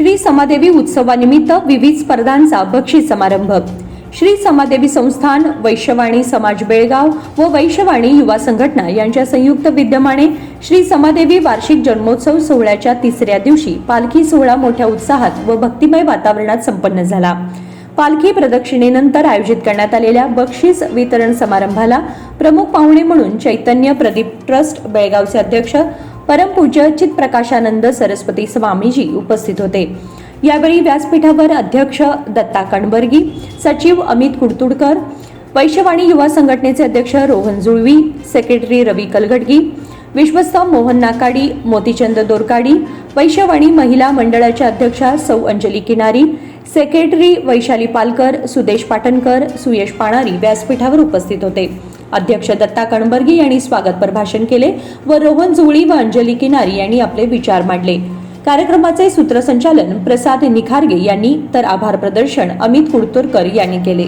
श्री समादेवी उत्सवानिमित्त विविध स्पर्धांचा बक्षीस समारंभ. श्री समादेवी संस्थान वैश्यवाणी समाज बेळगाव व वैश्यवाणी युवा संघटना यांच्या संयुक्त विद्यमाने श्री समादेवी वार्षिक जन्मोत्सव सोहळ्याच्या तिसऱ्या दिवशी पालखी सोहळा मोठ्या उत्साहात व भक्तिमय वातावरणात संपन्न झाला. पालखी प्रदक्षिणेनंतर आयोजित करण्यात आलेल्या बक्षीस वितरण समारंभाला प्रमुख पाहुणे म्हणून चैतन्य प्रदीप ट्रस्ट बेळगावचे अध्यक्ष परमपूज्य चितप्रकाशानंद सरस्वती स्वामीजी उपस्थित होते. यावेळी व्यासपीठावर अध्यक्ष दत्ता कणबर्गी सचिव अमित कुडतुडकर वैश्यवाणी युवा संघटनेचे अध्यक्ष रोहन जुळवी सेक्रेटरी रवी कलगडगी विश्वस्त मोहन नाकाडी मोतीचंद दोरकाडी वैश्यवाणी महिला मंडळाच्या अध्यक्षा सौ अंजली किनारी सेक्रेटरी वैशाली पालकर सुदेश पाटणकर सुयश पाणारी व्यासपीठावर उपस्थित होते. अध्यक्ष दत्ता कणबर्गी यांनी स्वागतपर भाषण केले व रोहन जुळी व अंजली किनारी यांनी आपले विचार मांडले. कार्यक्रमाचे सूत्रसंचालन प्रसाद निखारगे यांनी तर आभार प्रदर्शन अमित कुडतुरकर यांनी केले.